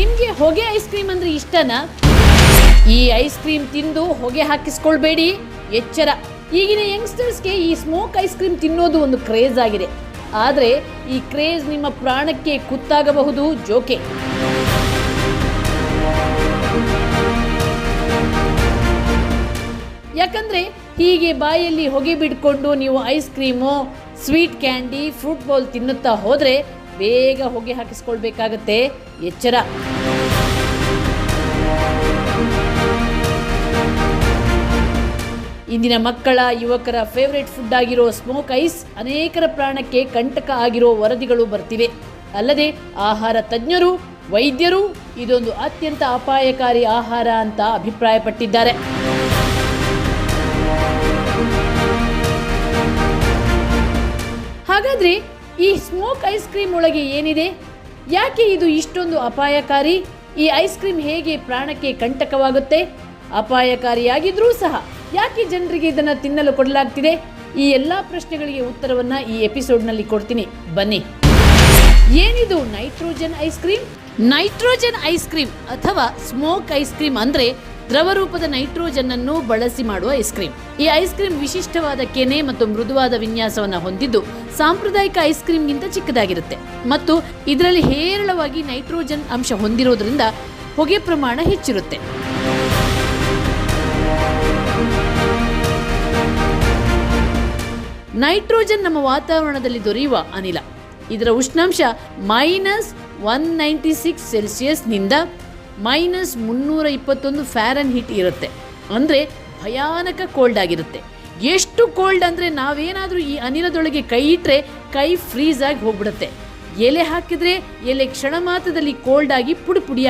ನಿಮಗೆ ಹೊಗೆ ice cream ಅಂದ್ರೆ ಇಷ್ಟನಾ? ಈ ಐಸ್ ಕ್ರೀಮ್ ತಿಂದು ಹೊಗೆ ಹಾಕಿಸ್ಕೊಳ್ಬೇಡಿ. ಎಚ್ಚರ. ಈಗಿನ ಯಂಗ್ಸ್ಟರ್ಸ್ಗೆ ಈ ಸ್ಮೋಕ್ ಐಸ್ ಕ್ರೀಮ್ ತಿನ್ನೋದು ಒಂದು ಕ್ರೇಜ್ ಆಗಿದೆ. ಆದರೆ ಈ ಕ್ರೇಜ್ ನಿಮ್ಮ ಪ್ರಾಣಕ್ಕೆ ಕುತ್ತಾಗಬಹುದು. ಜೋಕೆ. ಯಾಕಂದ್ರೆ ಹೀಗೆ ಬಾಯಲ್ಲಿ ಹೊಗೆ ಬಿಡ್ಕೊಂಡು ನೀವು ice cream sweet candy fruit ball ತಿನ್ನುತ್ತಾ ಹೋದ್ರೆ ಬೇಗ ಹೊಗೆ ಹಾಕಿಸ್ಕೊಳ್ಬೇಕಾಗತ್ತೆ. ಎಚ್ಚರ. ಇಂದಿನ ಮಕ್ಕಳ, ಯುವಕರ ಫೇವರೇಟ್ ಫುಡ್ ಆಗಿರೋ ಸ್ಮೋಕ್ ಐಸ್ ಅನೇಕರ ಪ್ರಾಣಕ್ಕೆ ಕಂಟಕ ಆಗಿರೋ ವರದಿಗಳು ಬರ್ತಿವೆ. ಅಲ್ಲದೆ ಆಹಾರ ತಜ್ಞರು, ವೈದ್ಯರು ಇದೊಂದು ಅತ್ಯಂತ ಅಪಾಯಕಾರಿ ಆಹಾರ ಅಂತ ಅಭಿಪ್ರಾಯಪಟ್ಟಿದ್ದಾರೆ. ಹಾಗಾದ್ರೆ ಈ ಸ್ಮೋಕ್ ಐಸ್ ಕ್ರೀಮ್ ಒಳಗೆ ಏನಿದೆ? ಯಾಕೆ ಇದು ಇಷ್ಟೊಂದು ಅಪಾಯಕಾರಿ? ಈ ಐಸ್ ಕ್ರೀಮ್ ಹೇಗೆ ಪ್ರಾಣಕ್ಕೆ ಕಂಟಕವಾಗುತ್ತೆ? ಅಪಾಯಕಾರಿಯಾಗಿದ್ರೂ ಸಹ ಯಾಕೆ ಜನರಿಗೆ ಇದನ್ನು ತಿನ್ನಲು ಕೊಡಲಾಗ್ತಿದೆ? ಈ ಎಲ್ಲ ಪ್ರಶ್ನೆಗಳಿಗೆ ಉತ್ತರವನ್ನ ಈ ಎಪಿಸೋಡ್ನಲ್ಲಿ ಕೊಡ್ತೀನಿ. ಬನ್ನಿ. ಏನಿದು nitrogen ice cream? Nitrogen ice cream ಅಥವಾ ಸ್ಮೋಕ್ ಐಸ್ ಕ್ರೀಮ್ ಅಂದ್ರೆ ದ್ರವರೂಪದ ನೈಟ್ರೋಜನ್ ಅನ್ನು ಬಳಸಿ ಮಾಡುವ ಐಸ್ ಕ್ರೀಮ್. ಈ ಐಸ್ ಕ್ರೀಮ್ ವಿಶಿಷ್ಟವಾದ ಕೆನೆ ಮತ್ತು ಮೃದುವಾದ ವಿನ್ಯಾಸವನ್ನು ಹೊಂದಿದ್ದು ಸಾಂಪ್ರದಾಯಿಕ ಐಸ್ ಕ್ರೀಮ್ಗಿಂತ ಚಿಕ್ಕದಾಗಿರುತ್ತೆ. ಮತ್ತು ಇದರಲ್ಲಿ ಹೇರಳವಾಗಿ ನೈಟ್ರೋಜನ್ ಅಂಶ ಹೊಂದಿರೋದ್ರಿಂದ ಹೊಗೆ ಪ್ರಮಾಣ ಹೆಚ್ಚಿರುತ್ತೆ. ನೈಟ್ರೋಜನ್ ನಮ್ಮ ವಾತಾವರಣದಲ್ಲಿ ದೊರೆಯುವ ಅನಿಲ. ಇದರ ಉಷ್ಣಾಂಶ ಮೈನಸ್ ಒನ್ ನೈಂಟಿ ಸಿಕ್ಸ್ ಸೆಲ್ಸಿಯಸ್ನಿಂದ ಮೈನಸ್ ಮುನ್ನೂರ ಇಪ್ಪತ್ತೊಂದು ಫ್ಯಾರನ್ ಹೀಟ್ ಇರುತ್ತೆ. ಅಂದರೆ ಭಯಾನಕ ಕೋಲ್ಡ್ ಆಗಿರುತ್ತೆ. ಎಷ್ಟು ಕೋಲ್ಡ್ ಅಂದರೆ ನಾವೇನಾದರೂ ಈ ಅನಿಲದೊಳಗೆ ಕೈ ಇಟ್ಟರೆ ಕೈ ಫ್ರೀಸ್ ಆಗಿ ಹೋಗ್ಬಿಡುತ್ತೆ. ಎಲೆ ಹಾಕಿದರೆ ಎಲೆ ಕ್ಷಣ ಮಾತ್ರದಲ್ಲಿ ಕೋಲ್ಡ್ ಆಗಿ ಪುಡಿ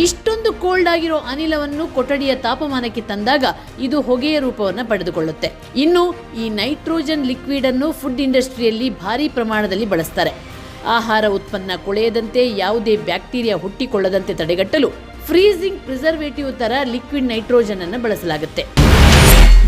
ಇಷ್ಟೊಂದು ಕೋಲ್ಡ್ ಆಗಿರೋ ಅನಿಲವನ್ನು ಕೊಠಡಿಯ ತಾಪಮಾನಕ್ಕೆ ತಂದಾಗ ಇದು ಹೊಗೆಯ ರೂಪವನ್ನು ಪಡೆದುಕೊಳ್ಳುತ್ತೆ. ಇನ್ನು ಈ ನೈಟ್ರೋಜನ್ ಲಿಕ್ವಿಡ್ ಅನ್ನು ಫುಡ್ ಇಂಡಸ್ಟ್ರಿಯಲ್ಲಿ ಭಾರಿ ಪ್ರಮಾಣದಲ್ಲಿ ಬಳಸ್ತಾರೆ. ಆಹಾರ ಉತ್ಪನ್ನ ಕೊಳೆಯದಂತೆ ಯಾವುದೇ ಬ್ಯಾಕ್ಟೀರಿಯಾ ಹುಟ್ಟಿಕೊಳ್ಳದಂತೆ ತಡೆಗಟ್ಟಲು ಫ್ರೀಸಿಂಗ್ ಪ್ರಿಸರ್ವೇಟಿವ್ ತರ ಲಿಕ್ವಿಡ್ ನೈಟ್ರೋಜನ್ ಅನ್ನು ಬಳಸಲಾಗುತ್ತೆ.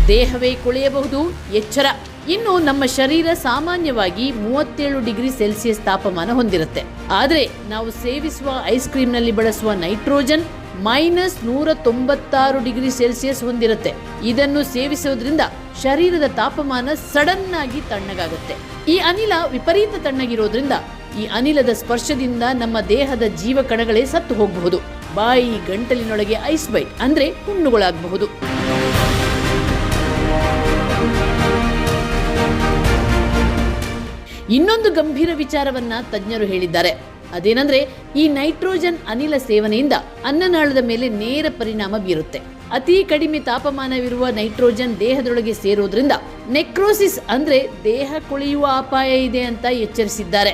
ದೇಹವೇ ಕೊಳೆಯಬಹುದು, ಎಚ್ಚರ. ಇನ್ನು ನಮ್ಮ ಶರೀರ ಸಾಮಾನ್ಯವಾಗಿ ಮೂವತ್ತೇಳು ಡಿಗ್ರಿ ಸೆಲ್ಸಿಯಸ್ ತಾಪಮಾನ ಹೊಂದಿರುತ್ತೆ. ಆದರೆ ನಾವು ಸೇವಿಸುವ ಐಸ್ ಕ್ರೀಮ್ನಲ್ಲಿ ಬಳಸುವ ನೈಟ್ರೋಜನ್ ಮೈನಸ್ ನೂರ ತೊಂಬತ್ತಾರು ಡಿಗ್ರಿ ಸೆಲ್ಸಿಯಸ್ ಹೊಂದಿರುತ್ತೆ. ಇದನ್ನು ಸೇವಿಸೋದ್ರಿಂದ ಶರೀರದ ತಾಪಮಾನ ಸಡನ್ ಆಗಿ ತಣ್ಣಗಾಗುತ್ತೆ. ಈ ಅನಿಲ ವಿಪರೀತ ತಣ್ಣಗಿರೋದ್ರಿಂದ ಈ ಅನಿಲದ ಸ್ಪರ್ಶದಿಂದ ನಮ್ಮ ದೇಹದ ಜೀವಕಣಗಳೇ ಸತ್ತು ಹೋಗಬಹುದು. ಬಾಯಿ ಗಂಟಲಿನೊಳಗೆ ಐಸ್ ಬೈಟ್ ಅಂದ್ರೆ ಹುಣ್ಣುಗಳಾಗಬಹುದು. ಇನ್ನೊಂದು ಗಂಭೀರ ವಿಚಾರವನ್ನ ತಜ್ಞರು ಹೇಳಿದ್ದಾರೆ. ಅದೇನಂದ್ರೆ, ಈ ನೈಟ್ರೋಜನ್ ಅನಿಲ ಸೇವನೆಯಿಂದ ಅನ್ನನಾಳದ ಮೇಲೆ ನೇರ ಪರಿಣಾಮ ಬೀರುತ್ತೆ. ಅತಿ ಕಡಿಮೆ ತಾಪಮಾನವಿರುವ ನೈಟ್ರೋಜನ್ ದೇಹದೊಳಗೆ ಸೇರೋದ್ರಿಂದ ನೆಕ್ರೋಸಿಸ್ ಅಂದ್ರೆ ದೇಹ ಕೊಳೆಯುವ ಅಪಾಯ ಇದೆ ಅಂತ ಎಚ್ಚರಿಸಿದ್ದಾರೆ.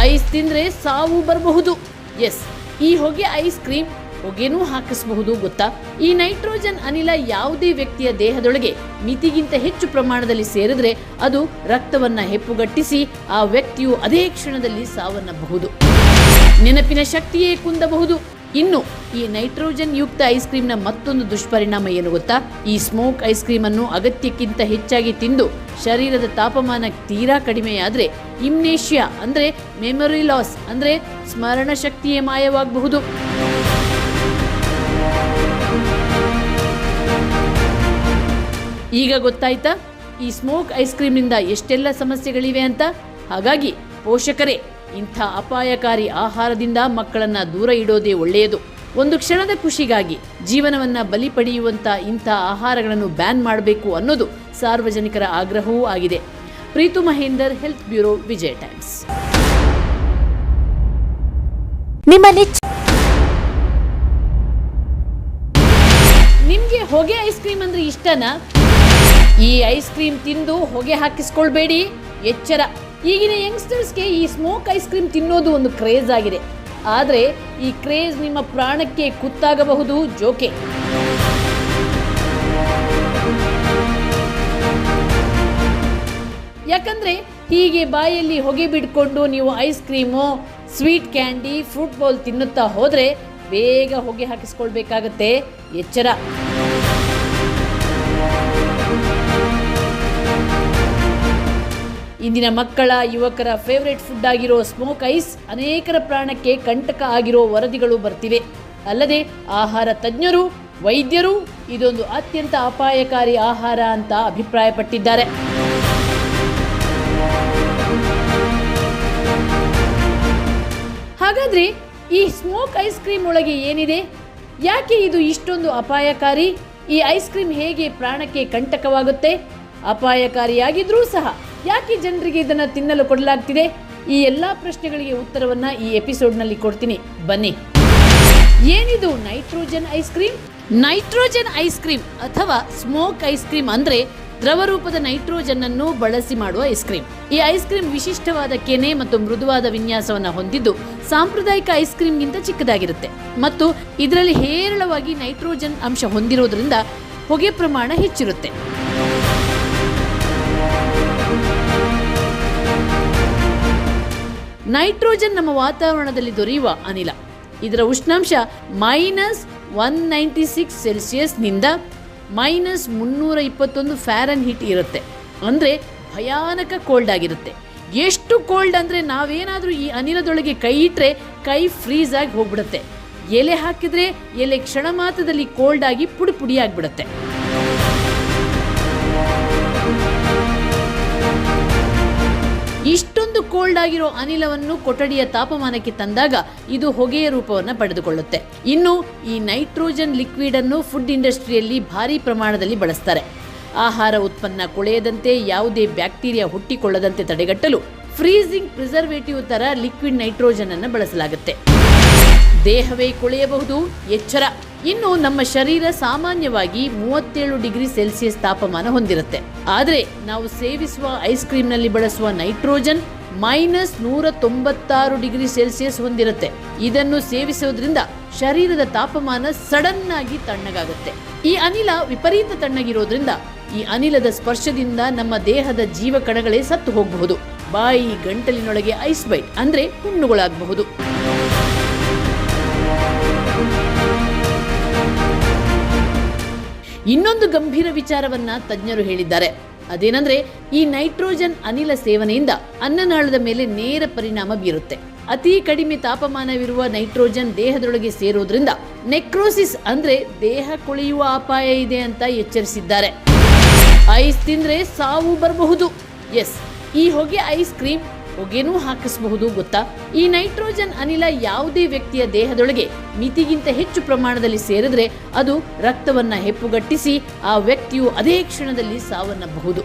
ಐಸ್ ತಿಂದ್ರೆ ಸಾವು ಬರಬಹುದು. ಎಸ್, ಈ ಹೊಗೆ ಐಸ್ ಕ್ರೀಮ್ ಹೊಗೆನೂ ಹಾಕಿಸಬಹುದು ಗೊತ್ತಾ? ಈ ನೈಟ್ರೋಜನ್ ಅನಿಲ ಯಾವುದೇ ವ್ಯಕ್ತಿಯ ದೇಹದೊಳಗೆ ಮಿತಿಗಿಂತ ಹೆಚ್ಚು ಪ್ರಮಾಣದಲ್ಲಿ ಸೇರಿದ್ರೆ ಅದು ರಕ್ತವನ್ನ ಹೆಪ್ಪುಗಟ್ಟಿಸಿ ಆ ವ್ಯಕ್ತಿಯು ಅದೇ ಕ್ಷಣದಲ್ಲಿ ಸಾವನ್ನಬಹುದು. ನೆನಪಿನ ಶಕ್ತಿಯೇ ಕುಂದಬಹುದು. ಇನ್ನು, ಈ ನೈಟ್ರೋಜನ್ ಯುಕ್ತ ಐಸ್ ಕ್ರೀಮ್ನ ಮತ್ತೊಂದು ದುಷ್ಪರಿಣಾಮ ಏನು ಗೊತ್ತಾ? ಈ ಸ್ಮೋಕ್ ಐಸ್ ಕ್ರೀಮ್ ಅನ್ನು ಅಗತ್ಯಕ್ಕಿಂತ ಹೆಚ್ಚಾಗಿ ತಿಂದು ಶರೀರದ ತಾಪಮಾನ ತೀರಾ ಕಡಿಮೆಯಾದ್ರೆ ಇಮ್ನೇಷಿಯಾ ಅಂದ್ರೆ ಮೆಮೊರಿ ಲಾಸ್ ಅಂದ್ರೆ ಸ್ಮರಣ ಶಕ್ತಿಯೇ ಮಾಯವಾಗಬಹುದು. ಈಗ ಗೊತ್ತಾಯ್ತಾ? ಈ ಸ್ಮೋಕ್ ಐಸ್ ಕ್ರೀಮ್ನಿಂದ ಎಷ್ಟೆಲ್ಲ ಸಮಸ್ಯೆಗಳಿವೆ ಅಂತ? ಹಾಗಾಗಿ ಪೋಷಕರೇ ಇಂಥ ಅಪಾಯಕಾರಿ ಆಹಾರದಿಂದ ಮಕ್ಕಳನ್ನ ದೂರ ಇಡೋದೇ ಒಳ್ಳೆಯದು. ಒಂದು ಕ್ಷಣದ ಖುಷಿಗಾಗಿ ಜೀವನವನ್ನ ಬಲಿ ಪಡೆಯುವಂಥ ಇಂಥ ಆಹಾರಗಳನ್ನು ಬ್ಯಾನ್ ಮಾಡಬೇಕು ಅನ್ನೋದು ಸಾರ್ವಜನಿಕರ ಆಗ್ರಹವೂ ಆಗಿದೆ. Preethu Mahender health bureau Vijaya Times. ನಿಮ್ಮ ನಿಮಗೆ ನಿಮ್ಗೆ ಹೊಗೆ ಐಸ್ ಕ್ರೀಮ್ ಅಂದ್ರೆ ಇಷ್ಟನಾ? ಈ ಐಸ್ ಕ್ರೀಮ್ ತಿಂದು ಹೊಗೆ ಹಾಕಿಸ್ಕೊಳ್ಬೇಡಿ. ಎಚ್ಚರ. ಈಗಿನ ಯಂಗ್ಸ್ಟರ್ಸ್ಗೆ ಈ ಸ್ಮೋಕ್ ಐಸ್ ಕ್ರೀಮ್ ತಿನ್ನೋದು ಒಂದು ಕ್ರೇಜ್ ಆಗಿದೆ. ಆದರೆ ಈ ಕ್ರೇಜ್ ನಿಮ್ಮ ಪ್ರಾಣಕ್ಕೆ ಕುತ್ತಾಗಬಹುದು ಜೋಕೆ. ಯಾಕಂದ್ರೆ ಹೀಗೆ ಬಾಯಲ್ಲಿ ಹೊಗೆ ಬಿಡ್ಕೊಂಡು ನೀವು ice cream sweet candy fruit ball ತಿನ್ನುತ್ತಾ ಹೋದ್ರೆ ಬೇಗ ಹೊಗೆ ಹಾಕಿಸ್ಕೊಳ್ಬೇಕಾಗತ್ತೆ. ಎಚ್ಚರ. ಇಂದಿನ ಮಕ್ಕಳ, ಯುವಕರ ಫೇವರೇಟ್ ಫುಡ್ ಆಗಿರೋ ಸ್ಮೋಕ್ ಐಸ್ ಅನೇಕರ ಪ್ರಾಣಕ್ಕೆ ಕಂಟಕ ಆಗಿರೋ ವರದಿಗಳು ಬರ್ತಿವೆ. ಅಲ್ಲದೆ ಆಹಾರ ತಜ್ಞರು, ವೈದ್ಯರು ಇದೊಂದು ಅತ್ಯಂತ ಅಪಾಯಕಾರಿ ಆಹಾರ ಅಂತ ಅಭಿಪ್ರಾಯಪಟ್ಟಿದ್ದಾರೆ. ಹಾಗಾದ್ರೆ ಈ ಸ್ಮೋಕ್ ಐಸ್ ಕ್ರೀಮ್ ಒಳಗೆ ಏನಿದೆ? ಯಾಕೆ ಇದು ಇಷ್ಟೊಂದು ಅಪಾಯಕಾರಿ? ಈ ಐಸ್ ಕ್ರೀಮ್ ಹೇಗೆ ಪ್ರಾಣಕ್ಕೆ ಕಂಟಕವಾಗುತ್ತೆ? ಅಪಾಯಕಾರಿಯಾಗಿದ್ರೂ ಸಹ ಯಾಕೆ ಜನರಿಗೆ ಇದನ್ನು ತಿನ್ನಲು ಕೊಡಲಾಗ್ತಿದೆ? ಈ ಎಲ್ಲ ಪ್ರಶ್ನೆಗಳಿಗೆ ಉತ್ತರವನ್ನು ಈ ಎಪಿಸೋಡ್ನಲ್ಲಿ ಕೊಡ್ತೀನಿ. ಬನ್ನಿ. ಏನಿದು nitrogen ice cream? Nitrogen ice cream ಅಥವಾ ಸ್ಮೋಕ್ ಐಸ್ ಕ್ರೀಮ್ ಅಂದ್ರೆ ದ್ರವ ರೂಪದ ನೈಟ್ರೋಜನ್ ಅನ್ನು ಬಳಸಿ ಮಾಡುವ ಐಸ್ ಕ್ರೀಮ್. ಈ ಐಸ್ ಕ್ರೀಮ್ ವಿಶಿಷ್ಟವಾದ ಕೆನೆ ಮತ್ತು ಮೃದುವಾದ ವಿನ್ಯಾಸವನ್ನು ಹೊಂದಿದ್ದು ಸಾಂಪ್ರದಾಯಿಕ ಐಸ್ ಕ್ರೀಮ್ಗಿಂತ ಚಿಕ್ಕದಾಗಿರುತ್ತೆ. ಮತ್ತು ಇದರಲ್ಲಿ ಹೇರಳವಾಗಿ ನೈಟ್ರೋಜನ್ ಅಂಶ ಹೊಂದಿರೋದ್ರಿಂದ ಹೊಗೆ ಪ್ರಮಾಣ ಹೆಚ್ಚಿರುತ್ತೆ. ನೈಟ್ರೋಜನ್ ನಮ್ಮ ವಾತಾವರಣದಲ್ಲಿ ದೊರೆಯುವ ಅನಿಲ. ಇದರ ಉಷ್ಣಾಂಶ ಮೈನಸ್ ಒನ್ ನೈಂಟಿ ಸಿಕ್ಸ್ ಸೆಲ್ಸಿಯಸ್ನಿಂದ ಮೈನಸ್ ಮುನ್ನೂರ ಇಪ್ಪತ್ತೊಂದು ಫ್ಯಾರನ್ ಹೀಟ್ ಇರುತ್ತೆ. ಅಂದರೆ ಭಯಾನಕ ಕೋಲ್ಡ್ ಆಗಿರುತ್ತೆ. ಎಷ್ಟು ಕೋಲ್ಡ್ ಅಂದರೆ ನಾವೇನಾದರೂ ಈ ಅನಿಲದೊಳಗೆ ಕೈ ಇಟ್ಟರೆ ಕೈ ಫ್ರೀಸ್ ಆಗಿ ಹೋಗ್ಬಿಡುತ್ತೆ. ಎಲೆ ಹಾಕಿದ್ರೆ ಎಲೆ ಕ್ಷಣ ಮಾತ್ರದಲ್ಲಿ ಕೋಲ್ಡ್ ಆಗಿ ಪುಡಿ ಪುಡಿ ಕೋಲ್ಡ್ ಆಗಿರೋ ಅನಿಲವನ್ನು ಕೊಠಡಿಯ ತಾಪಮಾನಕ್ಕೆ ತಂದಾಗ ಇದು ಹೊಗೆಯ ರೂಪವನ್ನು ಪಡೆದುಕೊಳ್ಳುತ್ತೆ. ಇನ್ನು ಈ ನೈಟ್ರೋಜನ್ ಲಿಕ್ವಿಡ್ ಅನ್ನು ಫುಡ್ ಇಂಡಸ್ಟ್ರಿಯಲ್ಲಿ ಭಾರಿ ಪ್ರಮಾಣದಲ್ಲಿ ಬಳಸ್ತಾರೆ. ಆಹಾರ ಉತ್ಪನ್ನ ಕೊಳೆಯದಂತೆ ಯಾವುದೇ ಬ್ಯಾಕ್ಟೀರಿಯಾ ಹುಟ್ಟಿಕೊಳ್ಳದಂತೆ ತಡೆಗಟ್ಟಲು ಫ್ರೀಸಿಂಗ್ ಪ್ರಿಸರ್ವೇಟಿವ್ ತರ ಲಿಕ್ವಿಡ್ ನೈಟ್ರೋಜನ್ ಅನ್ನು ಬಳಸಲಾಗುತ್ತೆ. ದೇಹವೇ ಕೊಳೆಯಬಹುದು, ಎಚ್ಚರ. ಇನ್ನು ನಮ್ಮ ಶರೀರ ಸಾಮಾನ್ಯವಾಗಿ ಮೂವತ್ತೇಳು ಡಿಗ್ರಿ ಸೆಲ್ಸಿಯಸ್ ತಾಪಮಾನ ಹೊಂದಿರುತ್ತೆ. ಆದರೆ ನಾವು ಸೇವಿಸುವ ಐಸ್ ಕ್ರೀಮ್ನಲ್ಲಿ ಬಳಸುವ ನೈಟ್ರೋಜನ್ ಮೈನಸ್ ನೂರ ತೊಂಬತ್ತಾರು ಡಿಗ್ರಿ ಸೆಲ್ಸಿಯಸ್ ಹೊಂದಿರುತ್ತೆ. ಇದನ್ನು ಸೇವಿಸೋದ್ರಿಂದ ಶರೀರದ ತಾಪಮಾನ ಸಡನ್ ಆಗಿ ತಣ್ಣಗಾಗುತ್ತೆ. ಈ ಅನಿಲ ವಿಪರೀತ ತಣ್ಣಗಿರೋದ್ರಿಂದ ಈ ಅನಿಲದ ಸ್ಪರ್ಶದಿಂದ ನಮ್ಮ ದೇಹದ ಜೀವಕಣಗಳೇ ಸತ್ತು ಹೋಗಬಹುದು. ಬಾಯಿ ಗಂಟಲಿನೊಳಗೆ ಐಸ್ ಬೈಟ್ ಅಂದ್ರೆ ಹುಣ್ಣುಗಳಾಗಬಹುದು. ಇನ್ನೊಂದು ಗಂಭೀರ ವಿಚಾರವನ್ನ ತಜ್ಞರು ಹೇಳಿದ್ದಾರೆ. ಅದೇನಂದ್ರೆ, ಈ ನೈಟ್ರೋಜನ್ ಅನಿಲ ಸೇವನೆಯಿಂದ ಅನ್ನನಾಳದ ಮೇಲೆ ನೇರ ಪರಿಣಾಮ ಬೀರುತ್ತೆ. ಅತಿ ಕಡಿಮೆ ತಾಪಮಾನವಿರುವ ನೈಟ್ರೋಜನ್ ದೇಹದೊಳಗೆ ಸೇರೋದ್ರಿಂದ ನೆಕ್ರೋಸಿಸ್ ಅಂದ್ರೆ ದೇಹ ಕೊಳೆಯುವ ಅಪಾಯ ಇದೆ ಅಂತ ಎಚ್ಚರಿಸಿದ್ದಾರೆ. ಐಸ್ ತಿಂದ್ರೆ ಸಾವು ಬರಬಹುದು. ಎಸ್, ಈ ಹೊಗೆ ಐಸ್ ಕ್ರೀಮ್ ಹೊಗೆನೂ ಹಾಕಿಸಬಹುದು ಗೊತ್ತಾ? ಈ ನೈಟ್ರೋಜನ್ ಅನಿಲ ಯಾವುದೇ ವ್ಯಕ್ತಿಯ ದೇಹದೊಳಗೆ ಮಿತಿಗಿಂತ ಹೆಚ್ಚು ಪ್ರಮಾಣದಲ್ಲಿ ಸೇರಿದ್ರೆ ಅದು ರಕ್ತವನ್ನ ಹೆಪ್ಪುಗಟ್ಟಿಸಿ ಆ ವ್ಯಕ್ತಿಯು ಅದೇ ಕ್ಷಣದಲ್ಲಿ ಸಾವನ್ನಬಹುದು.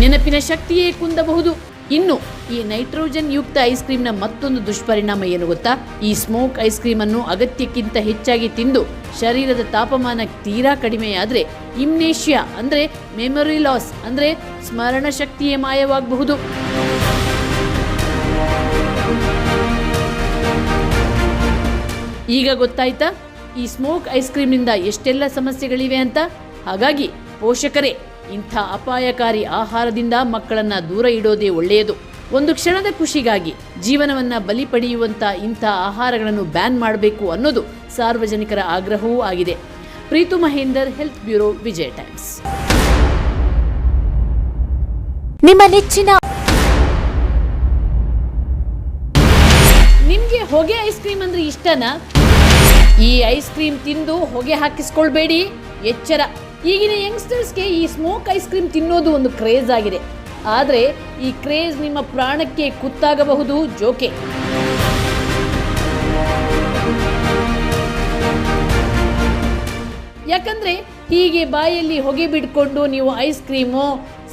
ನೆನಪಿನ ಶಕ್ತಿಯೇ ಕುಂದಬಹುದು. ಇನ್ನು ಈ ನೈಟ್ರೋಜನ್ ಯುಕ್ತ ಐಸ್ ಕ್ರೀಮ್ನ ಮತ್ತೊಂದು ದುಷ್ಪರಿಣಾಮ ಏನು ಗೊತ್ತಾ? ಈ ಸ್ಮೋಕ್ ಐಸ್ ಕ್ರೀಮ್ ಅನ್ನು ಅಗತ್ಯಕ್ಕಿಂತ ಹೆಚ್ಚಾಗಿ ತಿಂದು ಶರೀರದ ತಾಪಮಾನ ತೀರಾ ಕಡಿಮೆಯಾದ್ರೆ ಇಮ್ನೇಷಿಯಾ ಅಂದ್ರೆ ಮೆಮೊರಿ ಲಾಸ್ ಅಂದ್ರೆ ಸ್ಮರಣ ಶಕ್ತಿಯೇ ಮಾಯವಾಗಬಹುದು. ಈಗ ಗೊತ್ತಾಯ್ತಾ? ಈ ಸ್ಮೋಕ್ ಐಸ್ ಕ್ರೀಮ್ನಿಂದ ಎಷ್ಟೆಲ್ಲ ಸಮಸ್ಯೆಗಳಿವೆ ಅಂತ? ಹಾಗಾಗಿ ಪೋಷಕರೇ, ಇಂಥ ಅಪಾಯಕಾರಿ ಆಹಾರದಿಂದ ಮಕ್ಕಳನ್ನ ದೂರ ಇಡೋದೇ ಒಳ್ಳೆಯದು. ಒಂದು ಕ್ಷಣದ ಖುಷಿಗಾಗಿ ಜೀವನವನ್ನ ಬಲಿ ಪಡೆಯುವಂತ ಇಂಥ ಆಹಾರಗಳನ್ನು ಬ್ಯಾನ್ ಮಾಡಬೇಕು ಅನ್ನೋದು ಸಾರ್ವಜನಿಕರ ಆಗ್ರಹವೂ ಆಗಿದೆ. Preethu Mahender health bureau Vijaya Times ನಿಮ್ಮ ನೆಚ್ಚಿನ ಹೊಗೆ ಐಸ್ ಕ್ರೀಮ್ ಅಂದ್ರೆ ಇಷ್ಟನಾ? ಈ ಐಸ್ ಕ್ರೀಮ್ ತಿಂದು ಹೊಗೆ ಹಾಕಿಸ್ಕೊಳ್ಬೇಡಿ. ಎಚ್ಚರ. ಈಗಿನ ಯಂಗ್ಸ್ಟರ್ಸ್ಗೆ ಈ ಸ್ಮೋಕ್ ಐಸ್ ಕ್ರೀಮ್ ತಿನ್ನೋದು ಒಂದು ಕ್ರೇಜ್ ಆಗಿದೆ. ಆದರೆ ಈ ಕ್ರೇಜ್ ನಿಮ್ಮ ಪ್ರಾಣಕ್ಕೆ ಕುತ್ತಾಗಬಹುದು ಜೋಕೆ. ಯಾಕಂದ್ರೆ ಹೀಗೆ ಬಾಯಲ್ಲಿ ಹೊಗೆ ಬಿಡ್ಕೊಂಡು ನೀವು ice cream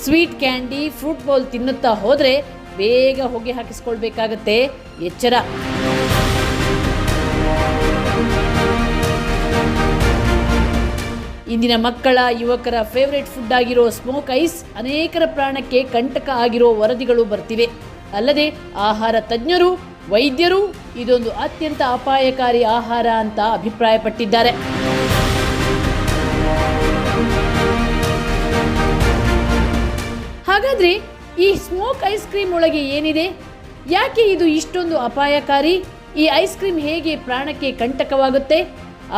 sweet candy fruit ball ತಿನ್ನುತ್ತಾ ಹೋದ್ರೆ ಬೇಗ ಹೊಗೆ ಹಾಕಿಸ್ಕೊಳ್ಬೇಕಾಗತ್ತೆ. ಎಚ್ಚರ. ಇಂದಿನ ಮಕ್ಕಳ, ಯುವಕರ ಫೇವರೇಟ್ ಫುಡ್ ಆಗಿರೋ ಸ್ಮೋಕ್ ಐಸ್ ಅನೇಕರ ಪ್ರಾಣಕ್ಕೆ ಕಂಟಕ ಆಗಿರೋ ವರದಿಗಳು ಬರ್ತಿವೆ. ಅಲ್ಲದೆ ಆಹಾರ ತಜ್ಞರು, ವೈದ್ಯರು ಇದೊಂದು ಅತ್ಯಂತ ಅಪಾಯಕಾರಿ ಆಹಾರ ಅಂತ ಅಭಿಪ್ರಾಯಪಟ್ಟಿದ್ದಾರೆ. ಹಾಗಾದ್ರೆ ಈ ಸ್ಮೋಕ್ ಐಸ್ ಕ್ರೀಮ್ ಒಳಗೆ ಏನಿದೆ? ಯಾಕೆ ಇದು ಇಷ್ಟೊಂದು ಅಪಾಯಕಾರಿ? ಈ ಐಸ್ ಕ್ರೀಮ್ ಹೇಗೆ ಪ್ರಾಣಕ್ಕೆ ಕಂಟಕವಾಗುತ್ತೆ?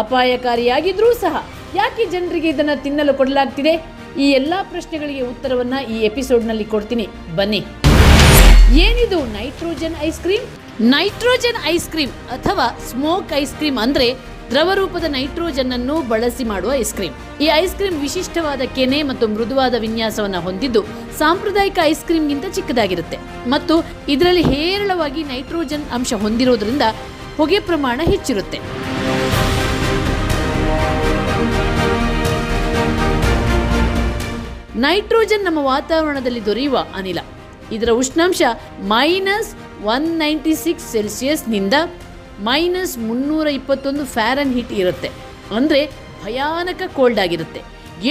ಅಪಾಯಕಾರಿಯಾಗಿದ್ರೂ ಸಹ ಯಾಕೆ ಜನರಿಗೆ ಇದನ್ನು ತಿನ್ನಲು ಕೊಡಲಾಗ್ತಿದೆ? ಈ ಎಲ್ಲ ಪ್ರಶ್ನೆಗಳಿಗೆ ಉತ್ತರವನ್ನು ಈ ಎಪಿಸೋಡ್ನಲ್ಲಿ ಕೊಡ್ತೀನಿ. ಬನ್ನಿ. ಏನಿದು nitrogen ice cream? Nitrogen ice cream ಅಥವಾ ಸ್ಮೋಕ್ ಐಸ್ ಕ್ರೀಮ್ ಅಂದ್ರೆ ದ್ರವ ರೂಪದ ನೈಟ್ರೋಜನ್ ಅನ್ನು ಬಳಸಿ ಮಾಡುವ ಐಸ್ ಕ್ರೀಮ್. ಈ ಐಸ್ ಕ್ರೀಮ್ ವಿಶಿಷ್ಟವಾದ ಕೆನೆ ಮತ್ತು ಮೃದುವಾದ ವಿನ್ಯಾಸವನ್ನ ಹೊಂದಿದ್ದು ಸಾಂಪ್ರದಾಯಿಕ ಐಸ್ ಕ್ರೀಮ್ಗಿಂತ ಚಿಕ್ಕದಾಗಿರುತ್ತೆ. ಮತ್ತು ಇದರಲ್ಲಿ ಹೇರಳವಾಗಿ ನೈಟ್ರೋಜನ್ ಅಂಶ ಹೊಂದಿರೋದ್ರಿಂದ ಹೊಗೆ ಪ್ರಮಾಣ ಹೆಚ್ಚಿರುತ್ತೆ. ನೈಟ್ರೋಜನ್ ನಮ್ಮ ವಾತಾವರಣದಲ್ಲಿ ದೊರೆಯುವ ಅನಿಲ. ಇದರ ಉಷ್ಣಾಂಶ ಮೈನಸ್ ಒನ್ ನೈಂಟಿ ಸಿಕ್ಸ್ ಸೆಲ್ಸಿಯಸ್ನಿಂದ ಮೈನಸ್ ಮುನ್ನೂರ ಇಪ್ಪತ್ತೊಂದು ಫ್ಯಾರನ್ ಹೀಟ್ ಇರುತ್ತೆ. ಅಂದರೆ ಭಯಾನಕ ಕೋಲ್ಡ್ ಆಗಿರುತ್ತೆ.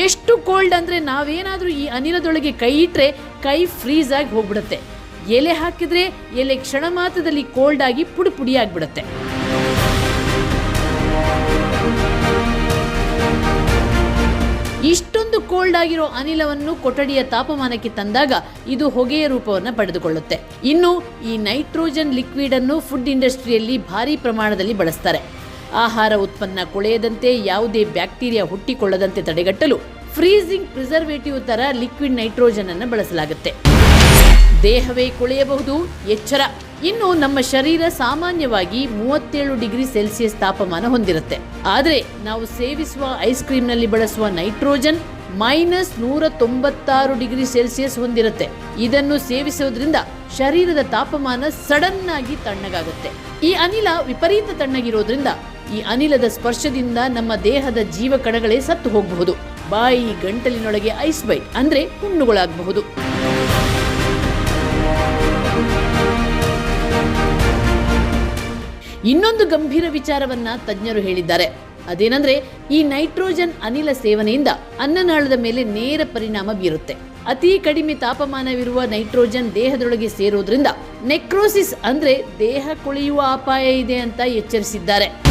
ಎಷ್ಟು ಕೋಲ್ಡ್ ಅಂದರೆ ನಾವೇನಾದರೂ ಈ ಅನಿಲದೊಳಗೆ ಕೈ ಇಟ್ಟರೆ ಕೈ ಫ್ರೀಸ್ ಆಗಿ ಹೋಗ್ಬಿಡುತ್ತೆ. ಎಲೆ ಹಾಕಿದ್ರೆ ಎಲೆ ಕ್ಷಣ ಮಾತ್ರದಲ್ಲಿ ಕೋಲ್ಡ್ ಆಗಿ ಪುಡಿ ಪುಡಿ ಆಗಿಬಿಡುತ್ತೆ. ಇಷ್ಟೊಂದು ಕೋಲ್ಡ್ ಆಗಿರೋ ಅನಿಲವನ್ನು ಕೊಠಡಿಯ ತಾಪಮಾನಕ್ಕೆ ತಂದಾಗ ಇದು ಹೊಗೆಯ ರೂಪವನ್ನು ಪಡೆದುಕೊಳ್ಳುತ್ತೆ. ಇನ್ನು ಈ ನೈಟ್ರೋಜನ್ ಲಿಕ್ವಿಡ್ ಅನ್ನು ಫುಡ್ ಇಂಡಸ್ಟ್ರಿಯಲ್ಲಿ ಭಾರಿ ಪ್ರಮಾಣದಲ್ಲಿ ಬಳಸ್ತಾರೆ. ಆಹಾರ ಉತ್ಪನ್ನ ಕೊಳೆಯದಂತೆ ಯಾವುದೇ ಬ್ಯಾಕ್ಟೀರಿಯಾ ಹುಟ್ಟಿಕೊಳ್ಳದಂತೆ ತಡೆಗಟ್ಟಲು ಫ್ರೀಸಿಂಗ್ ಪ್ರಿಸರ್ವೇಟಿವ್ ತರ ಲಿಕ್ವಿಡ್ ನೈಟ್ರೋಜನ್ ಅನ್ನು ಬಳಸಲಾಗುತ್ತೆ. ದೇಹವೇ ಕೊಳೆಯಬಹುದು. ಎಚ್ಚರ. ಇನ್ನು ನಮ್ಮ ಶರೀರ ಸಾಮಾನ್ಯವಾಗಿ ಮೂವತ್ತೇಳು ಡಿಗ್ರಿ ಸೆಲ್ಸಿಯಸ್ ತಾಪಮಾನ ಹೊಂದಿರುತ್ತೆ. ಆದರೆ ನಾವು ಸೇವಿಸುವ ಐಸ್ ಕ್ರೀಮ್ನಲ್ಲಿ ಬಳಸುವ ನೈಟ್ರೋಜನ್ ಮೈನಸ್ ನೂರ ತೊಂಬತ್ತಾರು ಡಿಗ್ರಿ ಸೆಲ್ಸಿಯಸ್ ಹೊಂದಿರುತ್ತೆ. ಇದನ್ನು ಸೇವಿಸೋದ್ರಿಂದ ಶರೀರದ ತಾಪಮಾನ ಸಡನ್ ಆಗಿ ತಣ್ಣಗಾಗುತ್ತೆ. ಈ ಅನಿಲ ವಿಪರೀತ ತಣ್ಣಗಿರೋದ್ರಿಂದ ಈ ಅನಿಲದ ಸ್ಪರ್ಶದಿಂದ ನಮ್ಮ ದೇಹದ ಜೀವ ಕಣಗಳೇ ಸತ್ತು ಹೋಗಬಹುದು. ಬಾಯಿ ಗಂಟಲಿನೊಳಗೆ ಐಸ್ ಬೈಟ್ ಅಂದ್ರೆ ಹುಣ್ಣುಗಳಾಗಬಹುದು. ಇನ್ನೊಂದು ಗಂಭೀರ ವಿಚಾರವನ್ನ ತಜ್ಞರು ಹೇಳಿದ್ದಾರೆ. ಅದೇನಂದ್ರೆ, ಈ ನೈಟ್ರೋಜನ್ ಅನಿಲ ಸೇವನೆಯಿಂದ ಅನ್ನನಾಳದ ಮೇಲೆ ನೇರ ಪರಿಣಾಮ ಬೀರುತ್ತೆ. ಅತಿ ಕಡಿಮೆ ತಾಪಮಾನವಿರುವ ನೈಟ್ರೋಜನ್ ದೇಹದೊಳಗೆ ಸೇರೋದ್ರಿಂದ ನೆಕ್ರೋಸಿಸ್ ಅಂದ್ರೆ ದೇಹ ಕೊಳೆಯುವ ಅಪಾಯ ಇದೆ ಅಂತ ಎಚ್ಚರಿಸಿದ್ದಾರೆ.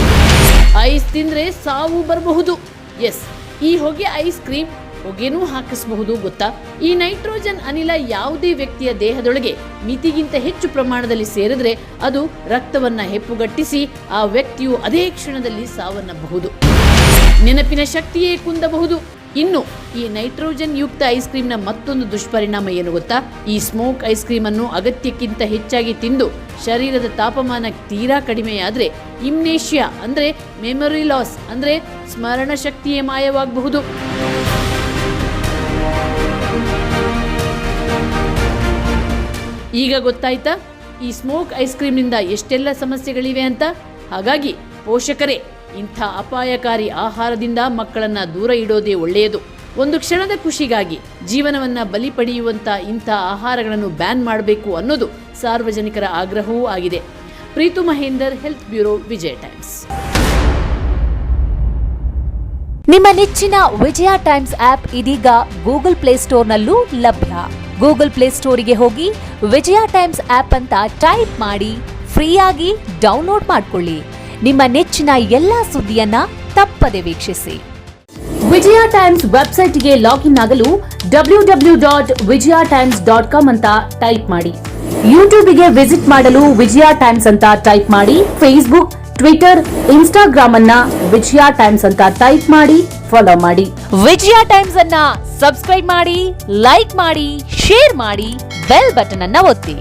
ಐಸ್ ತಿಂದ್ರೆ ಸಾವು ಬರಬಹುದು. ಎಸ್, ಈ ಹೊಗೆ ಐಸ್ ಕ್ರೀಮ್ ಹೊಗೆನೂ ಹಾಕಿಸಬಹುದು ಗೊತ್ತಾ? ಈ ನೈಟ್ರೋಜನ್ ಅನಿಲ ಯಾವುದೇ ವ್ಯಕ್ತಿಯ ದೇಹದೊಳಗೆ ಮಿತಿಗಿಂತ ಹೆಚ್ಚು ಪ್ರಮಾಣದಲ್ಲಿ ಸೇರಿದ್ರೆ ಅದು ರಕ್ತವನ್ನ ಹೆಪ್ಪುಗಟ್ಟಿಸಿ ಆ ವ್ಯಕ್ತಿಯು ಅದೇ ಕ್ಷಣದಲ್ಲಿ ಸಾವನ್ನಬಹುದು. ನೆನಪಿನ ಶಕ್ತಿಯೇ ಕುಂದಬಹುದು. ಇನ್ನು, ಈ ನೈಟ್ರೋಜನ್ ಯುಕ್ತ ಐಸ್ ಕ್ರೀಮ್ನ ಮತ್ತೊಂದು ದುಷ್ಪರಿಣಾಮ ಏನು ಗೊತ್ತಾ? ಈ ಸ್ಮೋಕ್ ಐಸ್ ಕ್ರೀಮ್ ಅನ್ನು ಅಗತ್ಯಕ್ಕಿಂತ ಹೆಚ್ಚಾಗಿ ತಿಂದು ಶರೀರದ ತಾಪಮಾನ ತೀರಾ ಕಡಿಮೆಯಾದ್ರೆ ಇಮ್ನೇಷಿಯಾ ಅಂದ್ರೆ ಮೆಮೊರಿ ಲಾಸ್ ಅಂದ್ರೆ ಸ್ಮರಣ ಶಕ್ತಿಯೇ ಮಾಯವಾಗಬಹುದು. ಈಗ ಗೊತ್ತಾಯ್ತಾ? ಈ ಸ್ಮೋಕ್ ಐಸ್ ಕ್ರೀಮ್ನಿಂದ ಎಷ್ಟೆಲ್ಲ ಸಮಸ್ಯೆಗಳಿವೆ ಅಂತ? ಹಾಗಾಗಿ ಪೋಷಕರೇ, ಇಂಥ ಅಪಾಯಕಾರಿ ಆಹಾರದಿಂದ ಮಕ್ಕಳನ್ನ ದೂರ ಇಡೋದೇ ಒಳ್ಳೆಯದು. ಒಂದು ಕ್ಷಣದ ಖುಷಿಗಾಗಿ ಜೀವನವನ್ನ ಬಲಿ ಪಡೆಯುವಂತ ಇಂಥ ಆಹಾರಗಳನ್ನು ಬ್ಯಾನ್ ಮಾಡಬೇಕು ಅನ್ನೋದು ಸಾರ್ವಜನಿಕರ ಆಗ್ರಹವೂ ಆಗಿದೆ. Preethu Mahender, health bureau, Vijaya Times. ನಿಮ್ಮ ನೆಚ್ಚಿನ ವಿಜಯ ಟೈಮ್ಸ್ ಆಪ್ ಇದೀಗ ಗೂಗಲ್ ಪ್ಲೇಸ್ಟೋರ್ನಲ್ಲೂ ಲಭ್ಯ. ಗೂಗಲ್ ಪ್ಲೇಸ್ಟೋರಿಗೆ ಹೋಗಿ ವಿಜಯ ಟೈಮ್ಸ್ ಆಪ್ ಅಂತ ಟೈಪ್ ಮಾಡಿ ಫ್ರೀಯಾಗಿ ಡೌನ್ಲೋಡ್ ಮಾಡಿಕೊಳ್ಳಿ. ನಿಮ್ಮ ನೆಚ್ಚಿನ ಎಲ್ಲಾ ಸುದ್ದಿಯನ್ನ ತಪ್ಪದೆ ವೀಕ್ಷಿಸಿ. ವಿಜಯ ಟೈಮ್ಸ್ ವೆಬ್ಸೈಟ್ಗೆ ಲಾಗಿನ್ ಆಗಲು W W dot Vijaya Times dot com ಅಂತ ಟೈಪ್ ಮಾಡಿ. ಯೂಟ್ಯೂಬ್ಗೆ ವಿಸಿಟ್ ಮಾಡಲು ವಿಜಯ ಟೈಮ್ಸ್ ಅಂತ ಟೈಪ್ ಮಾಡಿ. ಫೇಸ್ಬುಕ್ ಟ್ವಿಟರ್ ಇನ್ಸ್ಟಾಗ್ರಾಮ್ ಅನ್ನ ವಿಜಯ ಟೈಮ್ಸ್ ಅಂತ ಟೈಪ್ ಮಾಡಿ. ಫಾಲೋ ಮಾಡಿ. ವಿಜಯ ಟೈಮ್ಸ್ ಅನ್ನ ಸಬ್ಸ್ಕ್ರೈಬ್ ಮಾಡಿ ಲೈಕ್ ಮಾಡಿ ಶೇರ್ ಮಾಡಿ ಬೆಲ್ ಬಟನ್ ಅನ್ನ ಒತ್ತಿ.